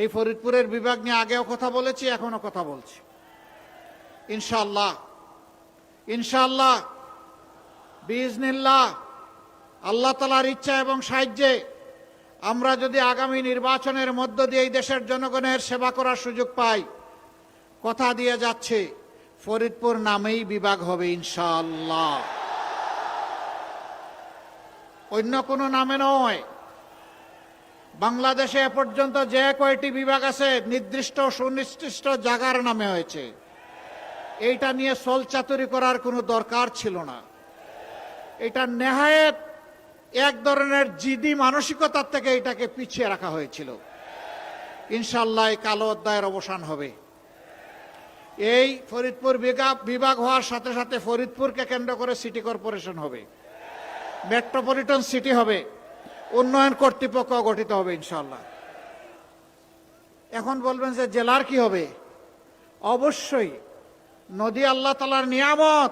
এই ফরিদপুরের বিভাগ নিয়ে আগেও কথা বলেছি এখনও কথা বলছি। ইনশাল্লাহ ইনশাল্লাহ বিজনিল্লাহ আল্লাহ তালার ইচ্ছা এবং সাহায্যে আমরা যদি আগামী নির্বাচনের মধ্য দিয়ে এই দেশের জনগণের সেবা করার সুযোগ পাই, কথা দিয়ে যাচ্ছে, ফরিদপুর নামেই বিভাগ হবে ইনশাল্লাহ অন্য কোনো নামে নয়। বাংলাদেশে এ পর্যন্ত যে কয়টি বিভাগ আছে নির্দিষ্ট সুনির্দিষ্ট জায়গার নামে হয়েছে। এইটা নিয়ে চাতুরি করার কোনো দরকার ছিল না। এটা নেহায়েত এক ধরনের জিদি মানসিকতার থেকে এটাকে পিছিয়ে রাখা হয়েছিল। ইনশাল্লাহ কালো অধ্যায়ের অবসান হবে। এই ফরিদপুর বিভাগ হওয়ার সাথে সাথে ফরিদপুরকে কেন্দ্র করে সিটি কর্পোরেশন হবে। মেট্রোপলিটন সিটি হবে। উন্নয়ন কর্তৃপক্ষ গঠিত হবে ইনশাল্লাহ এখন বলবেন যে জেলার কি হবে? অবশ্যই নদী আল্লাহ তালার নিয়ামত,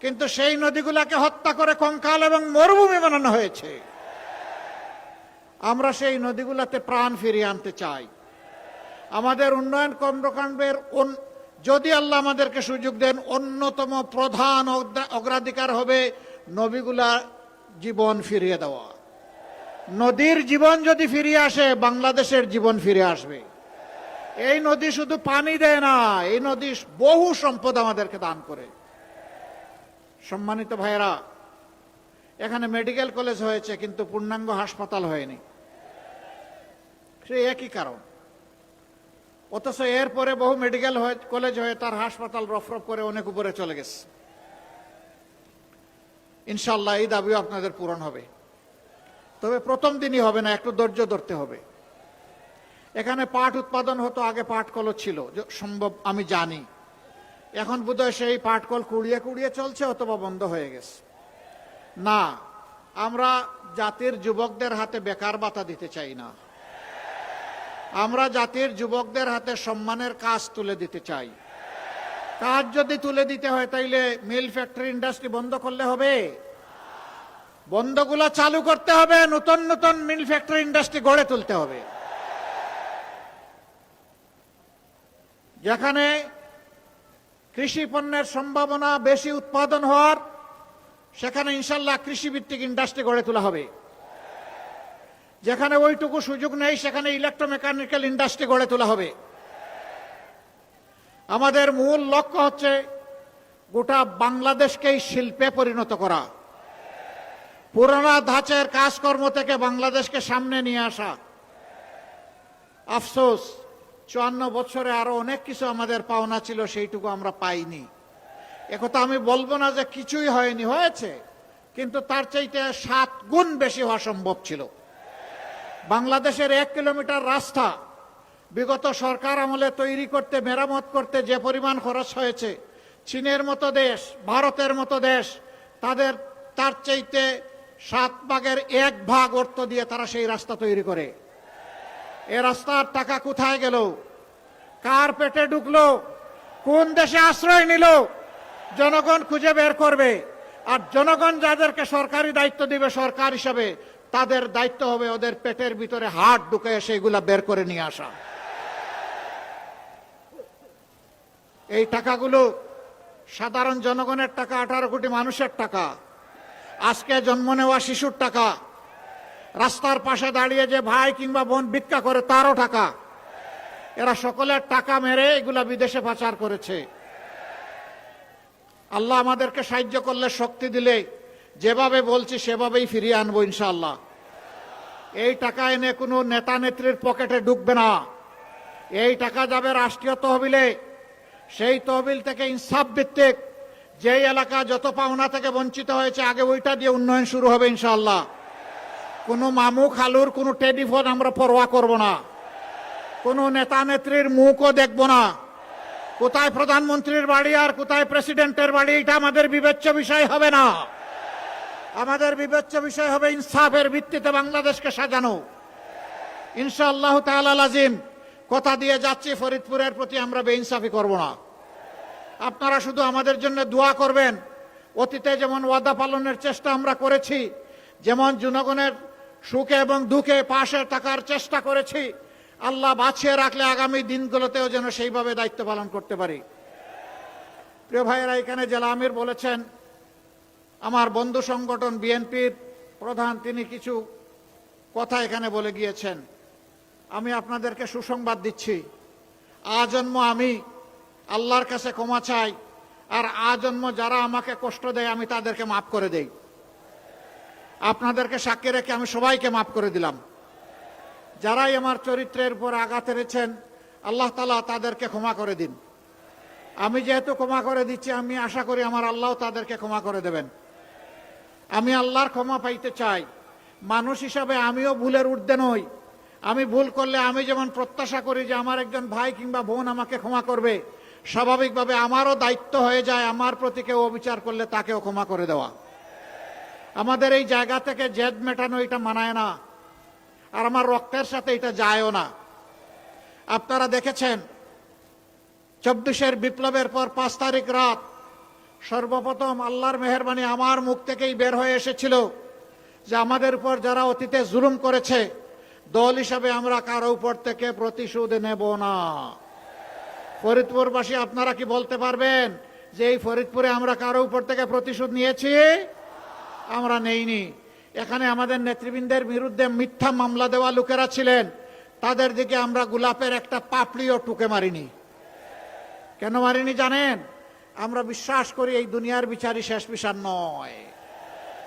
কিন্তু সেই নদীগুলাকে হত্যা করে কঙ্কাল এবং মরুভূমি বানানো হয়েছে। আমরা সেই নদীগুলাতে প্রাণ ফিরিয়ে আনতে চাই। আমাদের উন্নয়ন কর্মকাণ্ডের যদি আল্লাহ আমাদেরকে সুযোগ দেন, অন্যতম প্রধান অগ্রা- অগ্রাধিকার হবে নবীগুলা জীবন ফিরিয়ে দেওয়া। নদীর জীবন যদি ফিরিয়ে আসে, বাংলাদেশের জীবন ফিরে আসবে। এই নদী শুধু পানি দেয় না, এই নদী বহু সম্পদ আমাদেরকে দান করে। সম্মানিত ভাইয়েরা, এখানে মেডিকেল কলেজ হয়েছে, কিন্তু পূর্ণাঙ্গ হাসপাতাল হয়নি। সে একই কারণ। অথচ এরপরে বহু মেডিকেল কলেজ হয়ে তার হাসপাতাল রফরফ করে অনেক উপরে চলে গেছে। ইনশাল্লাহ এই দাবিও আপনাদের পূরণ হবে। তবে প্রথম দিনই হবে না, একটু ধৈর্য ধরতে হবে। এখানে পাট উৎপাদন হতো, আগে পাট কল ছিল সম্ভব আমি জানি। এখন বোধহয় সেই পাটকল কুড়িয়ে কুড়িয়ে চলছে, অথবা বন্ধ হয়ে গেছে। না, আমরা জাতির যুবকদের হাতে বেকার ভাতা দিতে চাই না। আমরা জাতির যুবকদের হাতে সম্মানের কাজ তুলে দিতে চাই। কাজ যদি তুলে দিতে হয়, তাইলে মিল ফ্যাক্টরি ইন্ডাস্ট্রি বন্ধ করলে হবে। বন্ধগুলো চালু করতে হবে, নতুন নতুন মিল ফ্যাক্টরি ইন্ডাস্ট্রি গড়ে তুলতে হবে। যেখানে কৃষি পণ্যের সম্ভাবনা বেশি উৎপাদন হওয়ার, সেখানে ইনশাল্লাহ কৃষিভিত্তিক ইন্ডাস্ট্রি গড়ে তোলা হবে। যেখানে ওইটুকু সুযোগ নেই, সেখানে ইলেকট্রোমেকানিক্যাল ইন্ডাস্ট্রি গড়ে তোলা হবে। আমাদের মূল লক্ষ্য হচ্ছে গোটা বাংলাদেশকেই শিল্পে পরিণত করা। পুরানা ধাঁচের কাজকর্ম থেকে বাংলাদেশকে সামনে নিয়ে আসা। আফসোস, চুয়ান্ন বছরে আরও অনেক কিছু আমাদের পাওনা ছিল, সেইটুকু আমরা পাইনি। একথা আমি বলব না যে কিছুই হয়নি, হয়েছে। কিন্তু তার চাইতে সাত গুণ বেশি হওয়া সম্ভব ছিল। বাংলাদেশের এক কিলোমিটার রাস্তা বিগত সরকার আমলে তৈরি করতে, মেরামত করতে যে পরিমাণ খরচ হয়েছে, চীনের মতো দেশ, ভারতের মতো দেশ, তাদের, তার চাইতে সাত ভাগের এক ভাগ অর্থ দিয়ে তারা সেই রাস্তা তৈরি করে। এ রাস্তার টাকা কোথায় গেল? কার পেটে ঢুকলো? কোন দেশে আশ্রয় নিল? জনগণ খুঁজে বের করবে। আর জনগণ যাদেরকে সরকারি দায়িত্ব দিবে, সরকার হিসাবে, তাদের দায়িত্ব হবে ওদের পেটের ভিতরে হাট ঢুকে সেইগুলা বের করে নিয়ে আসা। এই টাকাগুলো সাধারণ জনগণের টাকা, আঠারো কোটি মানুষের টাকা। আজকে জন্ম নেওয়া শিশুর টাকা। রাস্তার পাশে দাঁড়িয়ে যে ভাই কিংবা বোন ভিক্ষা করে তারও টাকা। এরা সকলের টাকা মেরে এগুলা বিদেশে পাচার করেছে। আল্লাহ আমাদেরকে সাহায্য করলে শক্তি দিলে। যেভাবে বলছি সেভাবেই ফিরিয়ে আনব ইনশাল্লাহ এই টাকা এনে কোনো নেতা নেত্রীর পকেটে ঢুকবে না। এই টাকা যাবে রাষ্ট্রীয় তহবিলে। সেই তহবিল থেকে ইনসাফ ভিত্তিক যেই এলাকা যত পাওনা থেকে বঞ্চিত হয়েছে, আগে ওইটা দিয়ে উন্নয়ন শুরু হবে ইনশাল্লাহ কোনো মামু খালুর, কোনো টেলিফোন আমরা পরোয়া করব না। কোনো নেতা নেত্রীর মুখও দেখব না। কোথায় প্রধানমন্ত্রীর বাড়ি আর কোথায় প্রেসিডেন্টের বাড়ি, এটা আমাদের বিবেচ্য বিষয় হবে না। আমাদের বিবেচ্য বিষয় হবে ইনসাফের ভিত্তিতে বাংলাদেশকে সাজানো। ইনশাআল্লাহ তাআলা আজিম কথা দিয়ে যাচ্ছি, ফরিদপুরের প্রতি আমরা বেইনসাফি করব না। আপনারা শুধু আমাদের জন্য দোয়া করবেন। অতীতে যেমন ওয়াদা পালনের চেষ্টা আমরা করেছি, যেমন জনগণের সুখে এবং দুঃখে পাশে থাকার চেষ্টা করেছি, আল্লাহ বাঁচিয়ে রাখলে আগামী দিনগুলোতেও যেন সেইভাবে দায়িত্ব পালন করতে পারি। প্রিয় ভাইয়েরা, এখানে জেলা আমির বলেছেন, আমার বন্ধু সংগঠন বিএনপির প্রধান, তিনি কিছু কথা এখানে বলে গিয়েছেন। আমি আপনাদেরকে সুসংবাদ দিচ্ছি। আজন্ম আমি আল্লাহর কাছে ক্ষমা চাই, আর আজন্ম যারা আমাকে কষ্ট দেয়, আমি তাদেরকে মাফ করে দেই। আপনাদেরকে সাক্ষী রেখে আমি সবাইকে মাফ করে দিলাম। যারাই আমার চরিত্রের উপর আঘাত এনেছেন, আল্লাহ তালা তাদেরকে ক্ষমা করে দিন। আমি যেহেতু ক্ষমা করে দিচ্ছি, আমি আশা করি আমার আল্লাহ তাদেরকে ক্ষমা করে দেবেন। আমি আল্লাহর ক্ষমা পাইতে চাই। মানুষ হিসাবে আমিও ভুলের ঊর্ধ্বে নই। আমি ভুল করলে আমি যেমন প্রত্যাশা করি যে আমার একজন ভাই কিংবা বোন আমাকে ক্ষমা করবে স্বাভাবিকভাবে আমারও দায়িত্ব হয়ে যায়, আমার প্রতি কেউ অবিচার করলে তাকেও ক্ষমা করে দেওয়া। আমাদের এই জায়গা থেকে জেদ মেটানো এটা মানায় না, আর আমার রক্তের সাথে এটা যায়ও না। আপনারা দেখেছেন, চব্বিশের বিপ্লবের পর পাঁচ তারিখ রাত সর্বপ্রথম আল্লাহর মেহরবানি আমার মুখ থেকেই বের হয়ে এসেছিল যে আমাদের উপর যারা অতীতে জুলুম করেছে, দল হিসাবে আমরা কারও উপর থেকে প্রতিশোধ নেব না। ফরিদপুরবাসী, আপনারা কি বলতে পারবেন যে এই ফরিদপুরে আমরা কারও উপর থেকে প্রতিশোধ নিয়েছি? আমরা নেইনি। এখানে আমাদের নেতৃবৃন্দের বিরুদ্ধে মিথ্যা মামলা দেওয়া লোকেরা ছিলেন। তাদের দিকে আমরা গোলাপের একটা পাপড়িও টুকে মারিনি। কেন মারিনি জানেন? আমরা বিশ্বাস করি এই দুনিয়ার বিচারই শেষ বিচার নয়।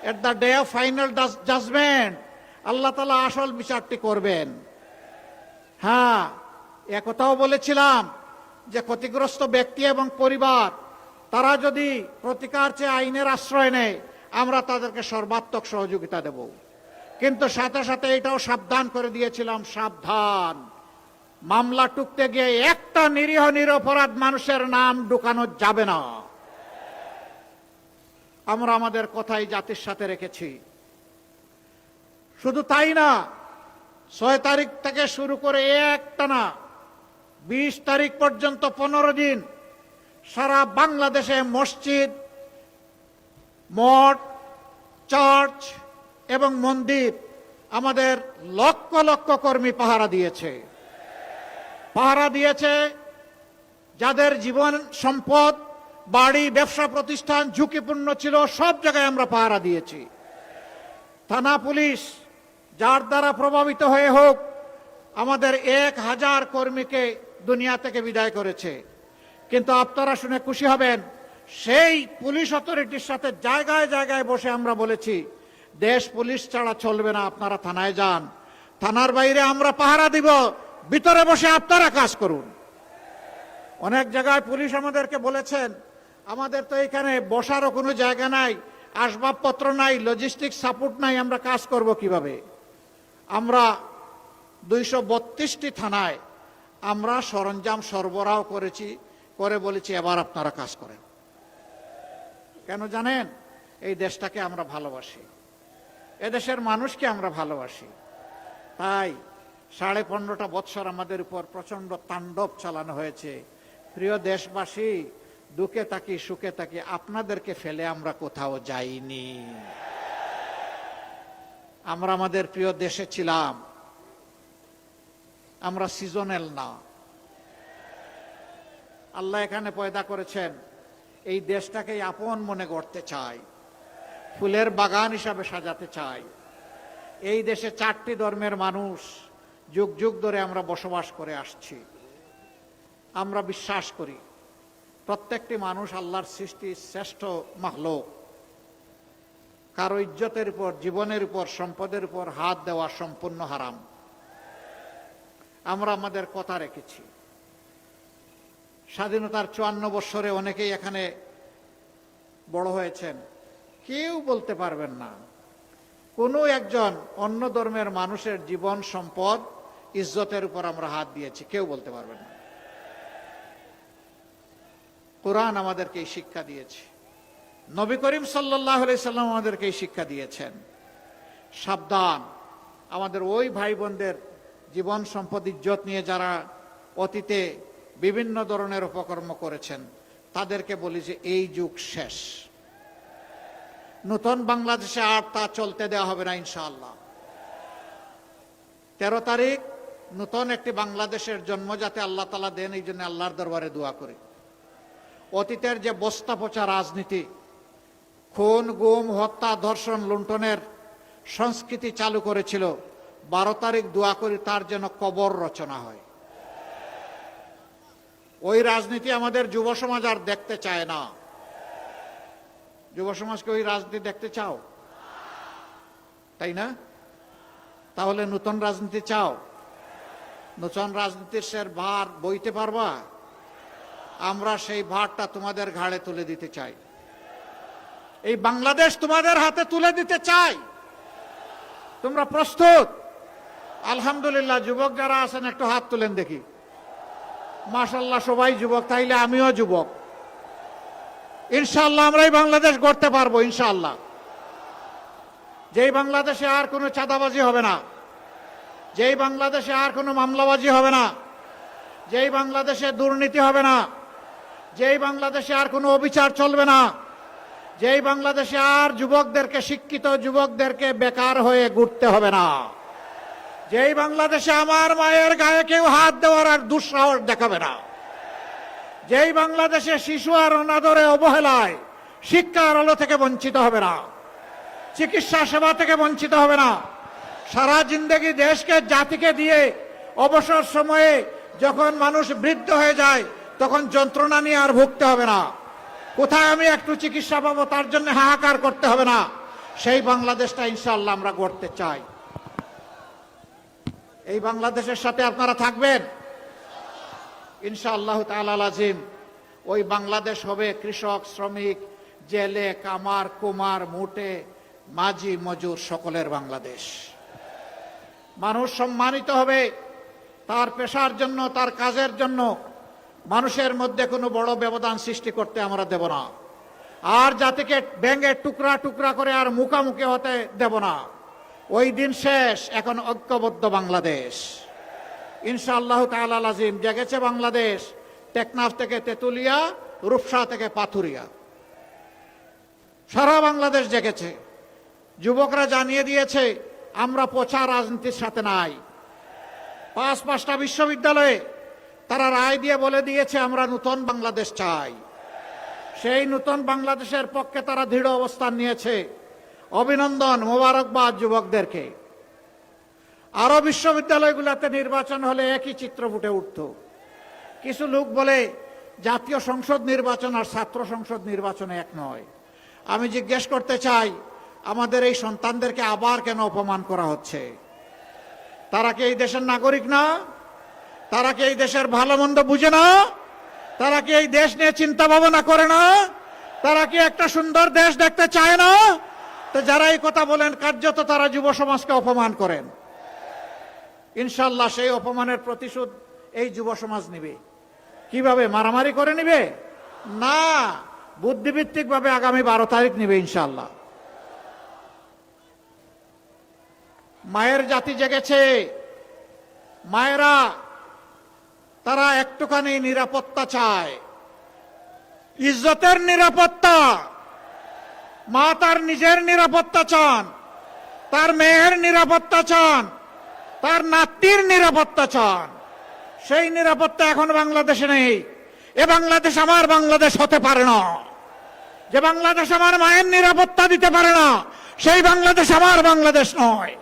At the day of final judgement Allah তালা আসল বিচারটি করবেন। হ্যাঁ একথাও বলেছিলাম যে ক্ষতিগ্রস্ত ব্যক্তি এবং পরিবার, তারা যদি প্রতিকার চেয়ে আইনের আশ্রয় নেয়, আমরা তাদেরকে সর্বাত্মক সহযোগিতা দেব। কিন্তু সাথে সাথে এটাও সাবধান করে দিয়েছিলাম, সাবধান। মামলা টুকতে গিয়ে একটা নিরীহ নিরপরাধ মানুষের নাম ঢুকানো যাবে না। আমরা আমাদের কথাই জাতির সাথে রেখেছি। শুধু তাই না, ছয় তারিখ থেকে শুরু করে একটা না বিশ তারিখ পর্যন্ত পনেরো দিন সারা বাংলাদেশে মসজিদ, মঠ, চার্চ এবং মন্দির আমাদের লক্ষ লক্ষ কর্মী পাহারা দিয়েছে। পাহারা দিয়েছে যাদের জীবন সম্পদ, বাড়ি, ব্যবসা প্রতিষ্ঠান ঝুঁকিপূর্ণ ছিল, সব জায়গায় আমরা পাহারা দিয়েছি। থানা পুলিশ যার দ্বারা প্রভাবিত হয়ে হোক, আমাদের এক হাজার কর্মীকে দুনিয়া থেকে বিদায় করেছে। কিন্তু আপনারা শুনে খুশি হবেন, সেই পুলিশ অথরিটির সাথে জায়গায় জায়গায় বসে আমরা বলেছি, দেশ পুলিশ ছাড়া চলবে না, আপনারা থানায় যান। থানার বাইরে আমরা পাহারা দিব, ভিতরে বসে আপনারা কাজ করুন। অনেক জায়গায় পুলিশ আমাদেরকে বলেছেন, আমাদের তো এখানে বসারও কোনো জায়গা নাই, আসবাবপত্র নাই লজিস্টিক সাপোর্ট নাই, আমরা কাজ করব কীভাবে? আমরা দুইশো থানায় আমরা সরঞ্জাম সরবরাহ করেছি, করে বলেছি এবার আপনারা কাজ করেন। কেন জানেন? এই দেশটাকে আমরা ভালোবাসি। এদেশের মানুষকে আমরা ভালোবাসি। তাই সাড়ে পনেরোটা বৎসর আমাদের উপর প্রচণ্ড তাণ্ডব চালানো হয়েছে। প্রিয় দেশবাসী, দুঃখে থাকি, সুখে থাকি, আপনাদেরকে ফেলে আমরা কোথাও যাইনি। আমরা আমাদের প্রিয় দেশে ছিলাম। আমরা সিজনাল না। আল্লাহ এখানে পয়দা করেছেন, এই দেশটাকে আপন মনে করতে চাই, ফুলের বাগান হিসাবে সাজাতে চাই। এই দেশে চারটি ধর্মের মানুষ যুগ যুগ ধরে আমরা বসবাস করে আসছি। আমরা বিশ্বাস করি, প্রত্যেকটি মানুষ আল্লাহর সৃষ্টি শ্রেষ্ঠ মাহলোক কারও ইজ্জতের উপর, জীবনের উপর, সম্পদের উপর হাত দেওয়া সম্পূর্ণ হারাম। আমরা আমাদের কথা রেখেছি। স্বাধীনতার চুয়ান্ন বৎসরে অনেকেই এখানে বড় হয়েছেন। কেউ বলতে পারবেন না। কোনো একজন অন্য ধর্মের মানুষের জীবন সম্পদ ইজ্জতের উপর আমরা হাত দিয়েছি, কেউ বলতে পারবেন না। কোরআন আমাদেরকে এই শিক্ষা দিয়েছে। নবী করিম সাল্লাহ সাল্লাম আমাদেরকে এই শিক্ষা দিয়েছেন। সাবধান, আমাদের ওই ভাই বোনদের জীবন সম্পদ ইজ্জত নিয়ে যারা অতীতে বিভিন্ন ধরনের উপকর্ম করেছেন, তাদেরকে বলি যে এই যুগ শেষ। নতুন বাংলাদেশে আর তা চলতে দেওয়া হবে না, ইনশাআল্লাহ। তেরো তারিখ, নতুন একটি বাংলাদেশের জন্ম যাতে আল্লাহ তালা দেন, এই জন্য আল্লাহর দরবারে দোয়া করি। অতীতের যে বস্তা পচা রাজনীতি, খুন, গুম, হত্যা, ধর্ষণ, লুণ্ঠনের সংস্কৃতি চালু করেছিল বারো তারিখ দোয়া করি, তার যেন কবর রচনা হয়। ওই রাজনীতি আমাদের যুব সমাজ আর দেখতে চায় না। যুব সমাজকে ওই রাজনীতি দেখতে চাও? তাই না? তাহলে নতুন রাজনীতি চাও? নতুন রাজনীতির সের ভার বইতে পারবা? আমরা সেই ভারটা তোমাদের ঘাড়ে তুলে দিতে চাই। এই বাংলাদেশ তোমাদের হাতে তুলে দিতে চাই। তোমরা প্রস্তুত? আলহামদুলিল্লাহ, যুবক যারা আছেন, একটু হাত তুলেন দেখি। মাশাল্লাহ সবাই যুবক, তাইলে আমিও যুবক। ইনশাল্লাহ আমরা এই বাংলাদেশ গড়তে পারব ইনশাল্লাহ যেই বাংলাদেশে আর কোনো চাঁদাবাজি হবে না। যেই বাংলাদেশে আর কোনো মামলাবাজি হবে না। যেই বাংলাদেশে দুর্নীতি হবে না। যেই বাংলাদেশে আর কোনো অবিচার চলবে না। যেই বাংলাদেশে আর যুবকদেরকে, শিক্ষিত যুবকদেরকে বেকার হয়ে ঘুরতে হবে না। যেই বাংলাদেশে আমার মায়ের গায়ে কেউ হাত দেওয়ার আর দুঃসাহস দেখাবে না। যেই বাংলাদেশে শিশু আর অনাদরে অবহেলায় শিক্ষার আলো থেকে বঞ্চিত হবে না, চিকিৎসা সেবা থেকে বঞ্চিত হবে না, সারা জিন্দগি দেশকে, জাতিকে দিয়ে অবসর সময়ে যখন মানুষ বৃদ্ধ হয়ে যায়, তখন যন্ত্রণা নিয়ে আর ভুগতে হবে না। কোথায় আমি একটু চিকিৎসা পাবো, তার জন্য হাহাকার করতে হবে না। সেই বাংলাদেশটা ইনশাল্লাহ আমরা গড়তে চাই। এই বাংলাদেশের সাথে আপনারা থাকবেন? ইনশাআল্লাহ তাআলা আজিম ওই বাংলাদেশ হবে কৃষক, শ্রমিক, জেলে, কামার, কুমার, মুটে, মাঝি, মজুর, সকলের বাংলাদেশ। মানুষ সম্মানিত হবে তার পেশার জন্য, তার কাজের জন্য। মানুষের মধ্যে কোনো বড় ব্যবধান সৃষ্টি করতে আমরা দেব না। আর জাতিকে ব্যাঙের টুকরা টুকরা করে আর মুখামুখি হতে দেব না। ওই দিন শেষ, এখন ঐক্যবদ্ধ বাংলাদেশ। ইনশাআল্লাহ তাআলা আজিম জেগেছে বাংলাদেশ, টেকনাফ থেকে তেতুলিয়া, রূপসা থেকে পাথুরিয়া। সারা বাংলাদেশ জেগেছে। যুবকরা জানিয়ে দিয়েছে, আমরা পচা রাজনীতির সাথে নাই। পাঁচ পাঁচটা বিশ্ববিদ্যালয়ে তারা রায় দিয়ে বলে দিয়েছে, আমরা নতুন বাংলাদেশ চাই। সেই নতুন বাংলাদেশের পক্ষে তারা দৃঢ় অবস্থান নিয়েছে। অভিনন্দন মোবারকবাদ যুবকদেরকে। আরও বিশ্ববিদ্যালয়গুলোতে নির্বাচন হলে একই চিত্র ফুটে উঠত। কিছু লোক বলে, জাতীয় সংসদ নির্বাচন আর ছাত্র সংসদ নির্বাচনে এক নয়। আমি জিজ্ঞেস করতে চাই, আমাদের এই সন্তানদেরকে আবার কেন অপমান করা হচ্ছে? তারা কি এই দেশের নাগরিক না? তারা কি এই দেশের ভালো মন্দ বুঝে না? তারা কি এই দেশ নিয়ে চিন্তা ভাবনা করে না? তারা কি একটা সুন্দর দেশ দেখতে চায় না? তো যারা এই কথা বলেন, কার্যত তারা যুব সমাজকে অপমান করেন। ইনশাল্লাহ সেই অপমানের প্রতিশোধ এই যুব সমাজ নিবে। কীভাবে, মারামারি করে নিবে? না বুদ্ধিভিত্তিক ভাবে আগামী বারো তারিখ নিবে ইনশাল্লাহ মায়ের জাতি জেগেছে। মায়েরা, তারা একটুখানি নিরাপত্তা চায়। ইজ্জতের নিরাপত্তা। মা তার নিজের নিরাপত্তা চান, তার মেয়ের নিরাপত্তা চান, তার নাতির নিরাপত্তা চান। সেই নিরাপত্তা এখন বাংলাদেশে নেই। এ বাংলাদেশ আমার বাংলাদেশ হতে পারে না। যে বাংলাদেশ আমার মায়ের নিরাপত্তা দিতে পারে না, সেই বাংলাদেশ আমার বাংলাদেশ নয়।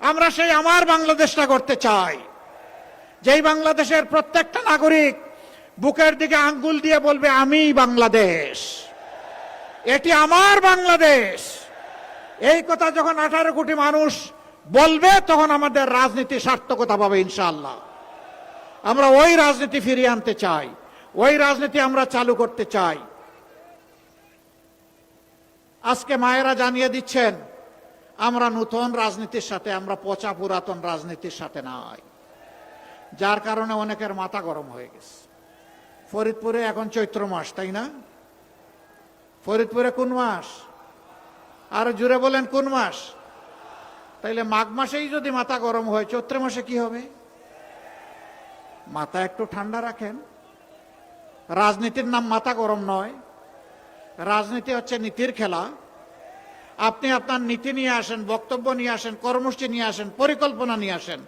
আমরা সেই আমার বাংলাদেশটা করতে চাই। যেই বাংলাদেশের প্রত্যেকটা নাগরিক বুকের দিকে আঙ্গুল দিয়ে বলবে আমি বাংলাদেশ। এটি আমার বাংলাদেশ। এই কথা যখন আঠারো কোটি মানুষ বলবে, তখন আমাদের রাজনীতি সার্থকতা পাবে ইনশাল্লাহ আমরা ওই রাজনীতি ফিরিয়ে আনতে চাই, ওই রাজনীতি আমরা চালু করতে চাই। আজকে মায়েরা জানিয়ে দিচ্ছেন, আমরা নতুন রাজনীতির সাথে, আমরা পচা পুরাতন রাজনীতির সাথে নাই। যার কারণে অনেকের মাথা গরম হয়ে গেছে। ফরিদপুরে এখন চৈত্র মাস, তাই না? ফরিদপুরে কোন মাস? আর জুড়ে বলেন, কোন মাস? তাইলে মাঘ মাসেই যদি মাথা গরম হয়, চৈত্র মাসে কি হবে? মাথা একটু ঠান্ডা রাখেন। রাজনীতির নাম মাথা গরম নয়। রাজনীতি হচ্ছে নীতির খেলা। আপনি আপনার নীতি নিয়ে আসেন, বক্তব্য নিয়ে আসেন, কর্মসূচি নিয়ে আসেন, পরিকল্পনা নিয়ে আসেন,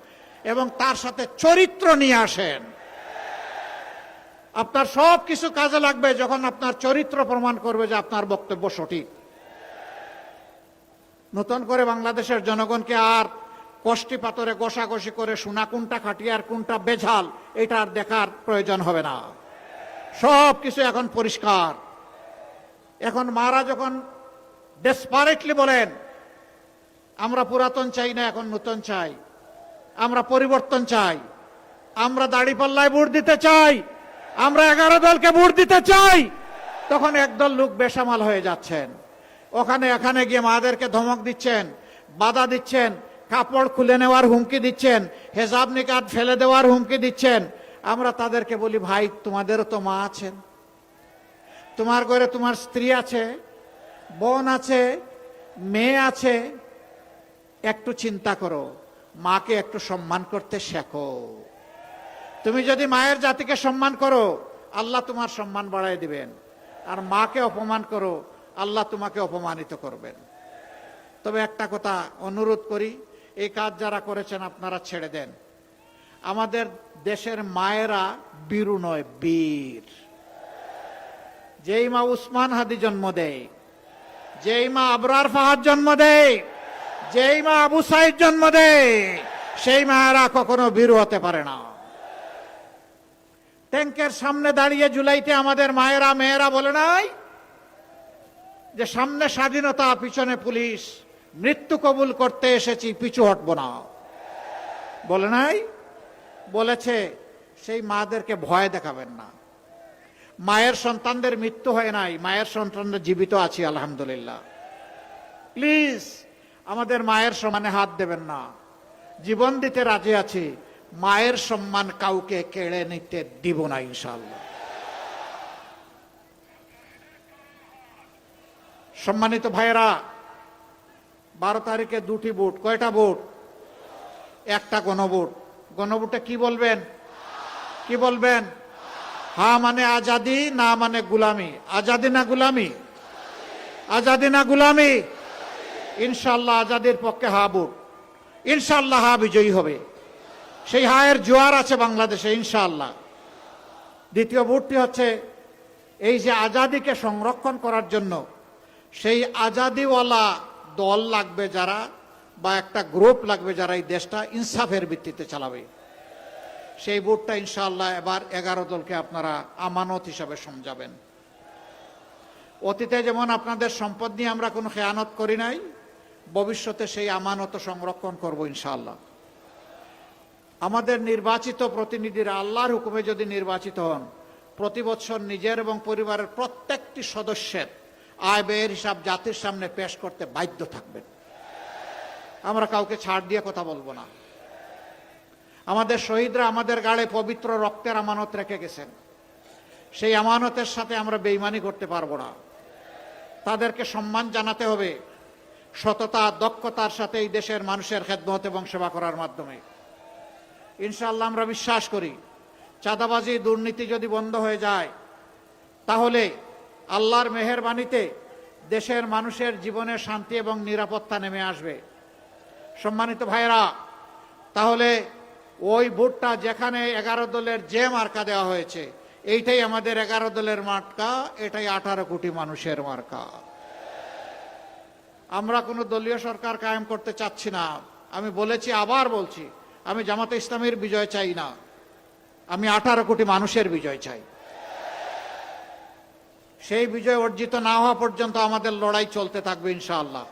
এবং তার সাথে চরিত্র নিয়ে আসেন। আপনার সব কিছু কাজে লাগবে যখন আপনার চরিত্র প্রমাণ করবে যে আপনার বক্তব্য সঠিক। নতুন করে বাংলাদেশের জনগণকে আর কষ্টি পাতরে গোসাগসি করে সোনা কোনটা খাটিয়ে আর কোনটা বেঝাল এটা আর দেখার প্রয়োজন হবে না। সব কিছু এখন পরিষ্কার। এখন মারা যখন ডেসপারেটলি বলেন, আমরা পুরাতন চাই না, এখন নতুন চাই। আমরা পরিবর্তন চাই। আমরা দাড়ি দাড়িপাল্লায় ভোট দিতে চাই। আমরা এগারো দলকে ভোট দিতে চাই। তখন একদল লোক বেসামাল হয়ে যাচ্ছেন। ওখানে এখানে গিয়ে মাদেরকে ধমক দিচ্ছেন, বাধা দিচ্ছেন, কাপড় খুলে নেওয়ার হুমকি দিচ্ছেন, হেজাব নিকাত ফেলে দেওয়ার হুমকি দিচ্ছেন। আমরা তাদেরকে বলি, ভাই, তোমাদেরও তো মা আছেন। তোমার ঘরে তোমার স্ত্রী আছে, বোন আছে, মেয়ে আছে। একটু চিন্তা করো, মাকে একটু সম্মান করতে শেখো। তুমি যদি মায়ের জাতিকে সম্মান করো, আল্লাহ তোমার সম্মান বাড়াই দিবেন। আর মাকে অপমান করো, আল্লাহ তোমাকে অপমানিত করবেন। তবে একটা কথা অনুরোধ করি, এই কাজ যারা করেছেন আপনারা ছেড়ে দেন। আমাদের দেশের মায়েরা বীরু নয়, বীর। যেই মা উসমান হাদি জন্ম দেয়, যেই মা আবরার ফাহাদ জন্ম দেয়, যেই মা আবু সাইদ জন্ম দেয়, সেই মায়েরা কখনো বীর হতে পারে না। ট্যাঙ্কের সামনে দাঁড়িয়ে জুলাইতে আমাদের মায়েরা, মেয়েরা বলে নাই যে সামনে স্বাধীনতা, পিছনে পুলিশ। মৃত্যু কবুল করতে এসেছি, পিছু হটব না। বলে নাই? বলেছে, সেই মাদেরকে ভয় দেখাবেন না। মায়ের সন্তানদের মৃত্যু হয় নাই, মায়ের সন্তানদের জীবিত আছি, আলহামদুলিল্লাহ। প্লিজ, আমাদের মায়ের সমানে হাত দেবেন না। জীবন দিতে রাজি আছি মায়ের সম্মান কাউকে কেড়ে নিতে দিব না ইনশাল্লাহ সম্মানিত ভাইয়েরা, বারো তারিখে দুটি ভোট, কয়টা ভোট? একটা গণভোট। গণভোটে কি বলবেন? কি বলবেন? হা মানে আজাদি, না মানে গুলামি। আজাদি না গুলামি? আজাদি না গুলামি? ইনশাল্লাহ আজাদির পক্ষে হা ভোট। ইনশাল্লাহ হা বিজয়ী হবে। সেই হায়ের জোয়ার আছে বাংলাদেশে, ইনশাআল্লাহ। দ্বিতীয় ভোটটি হচ্ছে এই যে আজাদিকে সংরক্ষণ করার জন্য, সেই আজাদিওয়ালা দল লাগবে যারা বা একটা গ্রুপ লাগবে যারা এই দেশটা ইনসাফের ভিত্তিতে চালাবে। সেই ভোটটা ইনশাআল্লাহ এবার এগারো দলকে আপনারা আমানত হিসাবে সমঝাবেন। অতীতে যেমন আপনাদের সম্পদ নিয়ে আমরা কোনো খেয়ানত করি নাই, ভবিষ্যতে সেই আমানত সংরক্ষণ করব ইনশাআল্লাহ। আমাদের নির্বাচিত প্রতিনিধিরা আল্লাহর হুকুমে যদি নির্বাচিত হন, প্রতি বছর নিজের এবং পরিবারের প্রত্যেকটি সদস্যের আয় ব্যয়ের হিসাব জাতির সামনে পেশ করতে বাধ্য থাকবেন। আমরা কাউকে ছাড় দিয়ে কথা বলব না। আমাদের শহীদরা আমাদের গাড়ে পবিত্র রক্তের আমানত রেখে গেছেন। সেই আমানতের সাথে আমরা বেইমানি করতে পারব না। তাদেরকে সম্মান জানাতে হবে। সততা, দক্ষতার সাথে এই দেশের মানুষের খেদমত এবং সেবা করার মাধ্যমে। ইনশাআল্লাহ আমরা বিশ্বাস করি। চাঁদাবাজি, দুর্নীতি যদি বন্ধ হয়ে যায়, তাহলে আল্লাহর মেহেরবানিতে দেশের মানুষের জীবনে শান্তি এবং নিরাপত্তা নেমে আসবে। সম্মানিত ভাইরা তাহলে ওই ভোটটা যেখানে এগারো দলের যে মার্কা দেওয়া হয়েছে, এইটাই আমাদের এগারো দলের মার্কা, এটাই আঠারো কোটি মানুষের মার্কা। আমরা কোনো দলীয় সরকার কায়েম করতে চাচ্ছি না। আমি বলেছি, আবার বলছি আমি জামাতে ইসলামের বিজয় চাই না। আমি আঠারো কোটি মানুষের বিজয় চাই। সেই বিজয় অর্জিত না হওয়া পর্যন্ত আমাদের লড়াই চলতে থাকবে ইনশাআল্লাহ।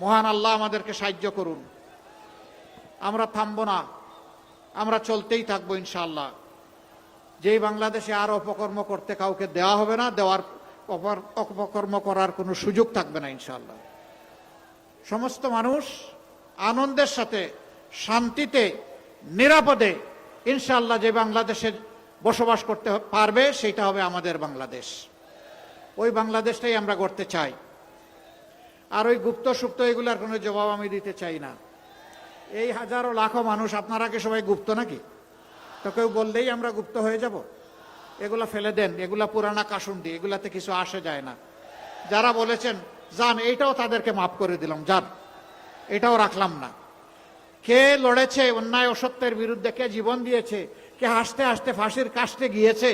মহান আল্লাহ আমাদেরকে সাহায্য করুন। আমরা থামব না। আমরা চলতেই থাকব ইনশাআল্লাহ। যেই বাংলাদেশে আর অপকর্ম করতে কাউকে দেওয়া হবে না, দেওয়ার অপকর্ম করার কোনো সুযোগ থাকবে না ইনশাআল্লাহ। সমস্ত মানুষ আনন্দের সাথে শান্তিতে, নিরাপদে ইনশাআল্লাহ যে বাংলাদেশে বসবাস করতে পারবে, সেটা হবে আমাদের বাংলাদেশ। ওই বাংলাদেশটাই আমরা করতে চাই। আর ওই গুপ্ত, সুপ্ত এগুলার কোনো জবাব আমি দিতে চাই না। এই হাজারো, লাখো মানুষ, আপনারা কি সবাই গুপ্ত নাকি? তো কেউ বললেই আমরা গুপ্ত হয়ে যাব। এগুলা ফেলে দেন, এগুলা পুরানা কাসুন্ডি এগুলাতে কিছু আসে যায় না। যারা বলেছেন, যান, এইটাও তাদেরকে মাফ করে দিলাম, যান। এটাও রাখলাম না। কে লড়েছে অন্যায় অসত্যের বিরুদ্ধে কে জীবন দিয়েছে কে হাসতে হাসতে ফাঁসির কাস্টে গিয়েছে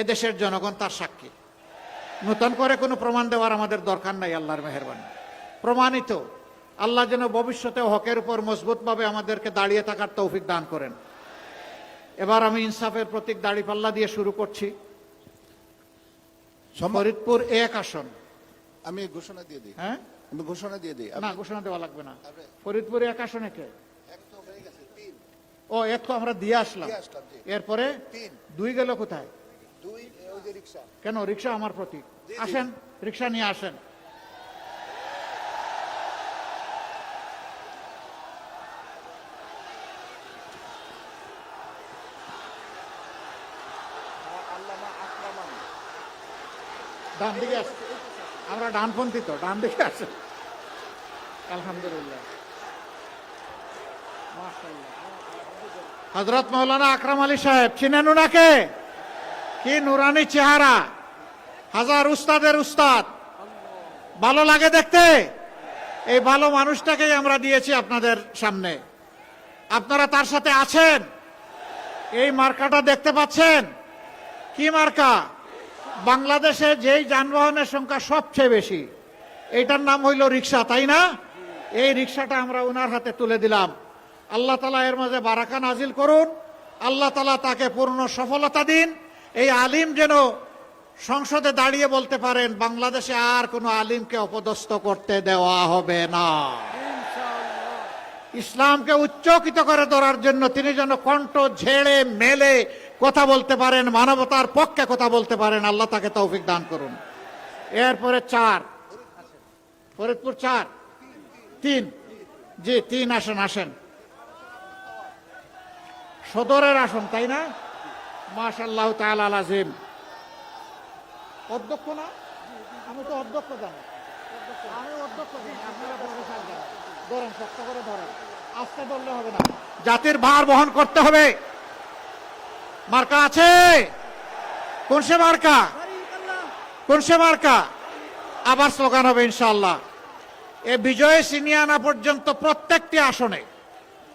এ দেশের জনগণ তার সাক্ষী। নতুন করে কোনো প্রমাণ দেওয়ার আমাদের দরকার নাই আল্লাহর মেহরবানি। প্রমাণিত আল্লাহ যেন ভবিষ্যতে হকের উপর মজবুতভাবে আমাদেরকে দাঁড়িয়ে থাকার তৌফিক দান করেন। এবার আমি ইনসাফের প্রতীক দাড়িপাল্লা দিয়ে শুরু করছি। ফরিদপুর এক আসন। আমি ঘোষণা দিয়ে দিই। হ্যাঁ? আমি ঘোষণা দিয়ে দিই। না ঘোষণা দেওয়া লাগবে না। ফরিদপুর এক আসনে কে এক তো হয়ে গেছে তিন ও এক তো আমরা দিয়ে আসলাম। এরপরে দুই গেল কোথায়? কেন? রিক্সা আমার প্রতীক। আসেন রিক্সা নিয়ে আসেন। ডান দিকে আসেন। আমরা ডানপন্থী তো ডান দিকে আসেন। আলহামদুলিল্লাহ। হজরত মৌলানা আকরাম আলী সাহেব, চিনেন উনাকে? কি নুরানি চেহারা। হাজার উস্তাদের উস্তাদ। ভালো লাগে দেখতে? এই ভালো মানুষটাকেই আমরা দিয়েছি আপনাদের সামনে। আপনারা তার সাথে আছেন? এই মার্কাটা দেখতে পাচ্ছেন? কি মার্কা? বাংলাদেশে যেই যানবাহনের সংখ্যা সবচেয়ে বেশি, এইটার নাম হইল রিক্সা, তাই না? এই রিক্সাটা আমরা ওনার হাতে তুলে দিলাম। আল্লাহ তালা এর মাঝে বারাকা নাজিল করুন। আল্লাহ তালা তাকে পূর্ণ সফলতা দিন। এই আলিম যেন সংসদে দাঁড়িয়ে বলতে পারেন বাংলাদেশে আর কোনো আলিমকে অপদস্থ করতে দেওয়া হবে না। ইসলামকে উচ্চকিত করে ধরার জন্য তিনি যেন কণ্ঠ ঝেড়ে মেলে কথা বলতে পারেন মানবতার পক্ষে কথা বলতে পারেন আল্লাহ তাকে তৌফিক দান করুন। এরপরে চার। ফরিদপুর চার। তিন। জি তিন আসেন আসেন। সদরের আসন, তাই না? মাশাল্লাহ তাআলা আজিম অধ্যক্ষ না? আমি তো অধ্যক্ষ জানি। আমি অধ্যক্ষ জানি হবে না। জাতির ভার বহন করতে হবে। মার্কা আছে? কোন সে মার্কা? কোন সে মার্কা? আবার স্লোগান হবে, ইনশাআল্লাহ। এ বিজয় ছিনিয়ে আনা পর্যন্ত প্রত্যেকটি আসনে,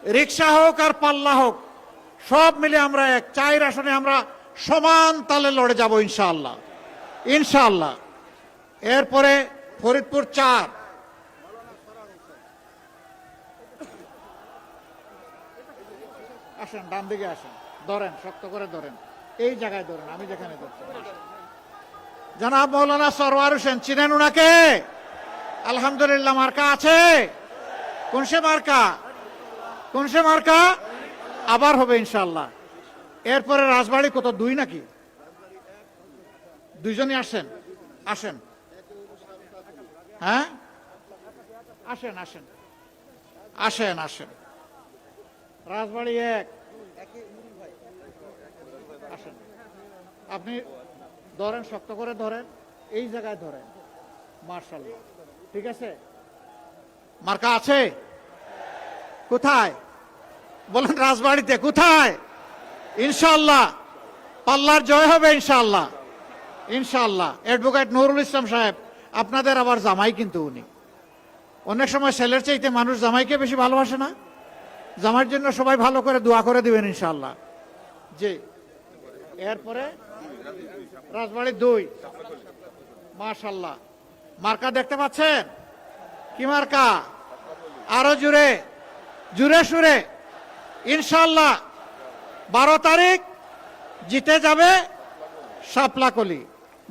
রিক্সা হোক আর পাল্লা হোক সব মিলে আমরা এক। চার আসনে আমরা সমান তালে লড়ে যাব ইনশাআল্লাহ। ইনশাআল্লাহ। এরপরে ফরিদপুর চার। আসেন, ডান দিকে আসেন। ধরেন, শক্ত করে ধরেন। এই জায়গায় ধরেন, আমি যেখানে ধরছি। জনাব মৌলানা সরওয়ার হোসেন, চিনেন উনাকে? আলহামদুলিল্লাহ, মার্কা আছে? কোন সে মার্কা? কোন সে মার্কা? আবার হবে ইনশাল্লাহ এরপরে রাজবাড়ি কত, দুই নাকি? দুইজনই আসেন আসেন। হ্যাঁ? আসেন আসেন। আসেন আসেন। রাজবাড়ি এক। আসেন। আপনি ধরেন, শক্ত করে ধরেন, এই জায়গায় ধরেন। মার্শাল্লাহ। ঠিক আছে? মার্কা আছে? কোথায়? বলেন, রাজবাড়িতে কোথায়? ইনশাল্লাহ পাল্লার জয় হবে ইনশাল্লাহ ইনশাল্লাহ অ্যাডভোকেট নুরুল ইসলাম সাহেব, আপনাদের আবার জামাই কিন্তু উনি। অনেক সময় ছেলের চাইতে মানুষ জামাইকে বেশি ভালোবাসে না। জামাইয়ের জন্য সবাই ভালো করে দোয়া করে দিবেন ইনশাল্লাহ জি। এরপরে রাজবাড়ি দুই। মাশাল্লাহ মার্কা দেখতে পাচ্ছেন? কি মার্কা? আরও জুড়ে। জুড়ে সুরে। ইনশাল্লাহ বারো তারিখ জিতে যাবে সাপলাকলি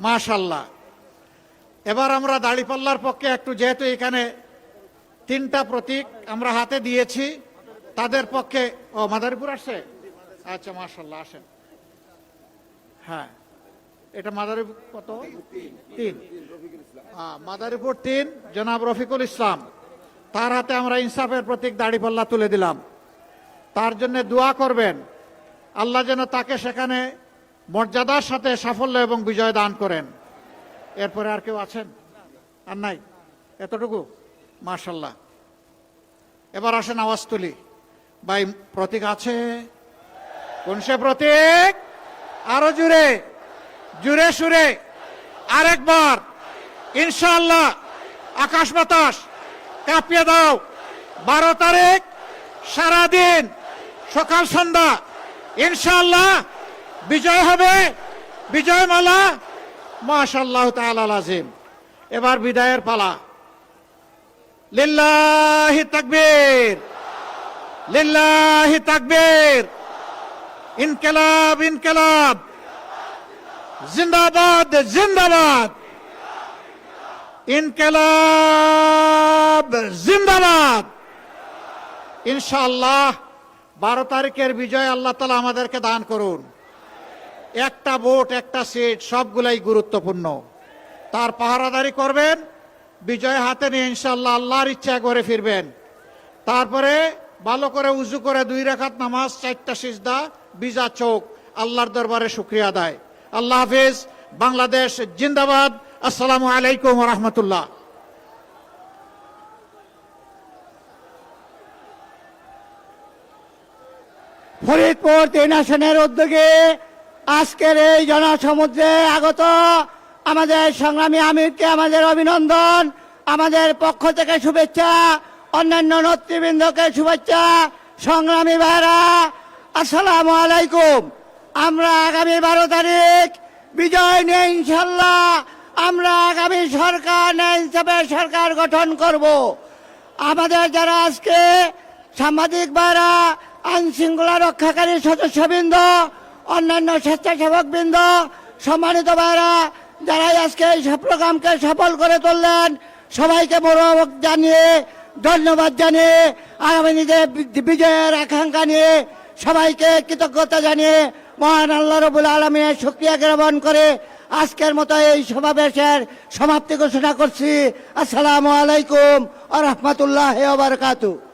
মাশাল্লাহ এবার আমরা দাড়িপাল্লার পক্ষে একটু যেহেতু এখানে তিনটা প্রতীক আমরা হাতে দিয়েছি তাদের পক্ষে ও মাদারীপুর আসছে? আচ্ছা মাশাল্লাহ আসেন। হ্যাঁ এটা মাদারীপুর কত? তিন। হ্যাঁ, মাদারীপুর তিন জনাব রফিকুল ইসলাম। তার হাতে আমরা ইনসাফের প্রতীক দাড়িপাল্লা তুলে দিলাম। তার জন্য দোয়া করবেন। আল্লাহ যেন তাকে সেখানে মর্যাদার সাথে সাফল্য এবং বিজয় দান করেন। এরপরে আর কেউ আছেন? আর নাই? এতটুকু? মার্শাল্লাহ এবার আসেন আওয়াজ তুলি ভাই, প্রতীক আছে? কোন সে প্রতীক? আরও জুড়ে। জুড়ে সুরে। আরেকবার। ইনশাআল্লাহ। আকাশ বাতাস। কাঁপিয়ে দাও। বারো তারিখ সারাদিন। সকাল সন্ধ্যা। ইনশাআল্লাহ বিজয় হবে। বিজয় মালা। মাশাল্লাহ তাআলা আজিম এবার বিদায়ের পালা। লিল্লাহি তাকবীর। লিল্লাহি তাকবীর। ইনকিলাব ইনকিলাব। জিন্দাবাদ জিন্দাবাদ। ইনকিলাব, জিন্দাবাদ। ইনশাআল্লাহ বারো তারিখের বিজয় আল্লাহ তালা আমাদেরকে দান করুন। একটা ভোট, একটা সিট, সবগুলাই গুরুত্বপূর্ণ। তার পাহারাদারি করবেন, বিজয় হাতে নিয়ে ইনশাআল্লাহ আল্লাহর ইচ্ছা করে ফিরবেন। তারপরে ভালো করে উজু করে দুই রেখাত নামাজ, চারটা সিজদা, বিজা চোখ, আল্লাহর দরবারে শুক্রিয়া আদায়। আল্লাহ হাফিজ, বাংলাদেশ জিন্দাবাদ। আসসালামু আলাইকুম রহমতুল্লাহ। ফরিদপুর তিন আসনের উদ্যোগে আজকের এই জনসমুদ্রে আগত আমাদের সংগ্রামী আমিরকে আমাদের অভিনন্দন, আমাদের পক্ষ থেকে শুভেচ্ছা, অন্যান্য নেতৃবৃন্দকে শুভেচ্ছা। সংগ্রামী ভাইরা, আসসালামু আলাইকুম। আমরা আগামী বারো তারিখ বিজয় নিয়ে ইনশাল্লাহ আমরা আগামী সরকার, ন্যায় হিসাবে সরকার গঠন করব। আমাদের যারা আজকে সাংবাদিক ভাইরা আইন শৃঙ্খলা রক্ষাকারী সদস্যবৃন্দ, অন্যান্য স্বেচ্ছাসেবক বৃন্দ সম্মানিত ভাইরা যারাই আজকে এই প্রোগ্রামকে সফল করে তুললেন, সবাইকে মোরক জানিয়ে, ধন্যবাদ জানিয়ে, আগামী বি- বিজয়ের আকাঙ্ক্ষা নিয়ে সবাইকে কৃতজ্ঞতা জানিয়ে, মহান আল্লাহ রবুল আলমিনের শুক্রিয়া জ্ঞাপন করে আজকের মতো এই সমাবেশের সমাপ্তি ঘোষণা করছি। আসসালামু আলাইকুম আ রহমতুল্লাহ বারকাতু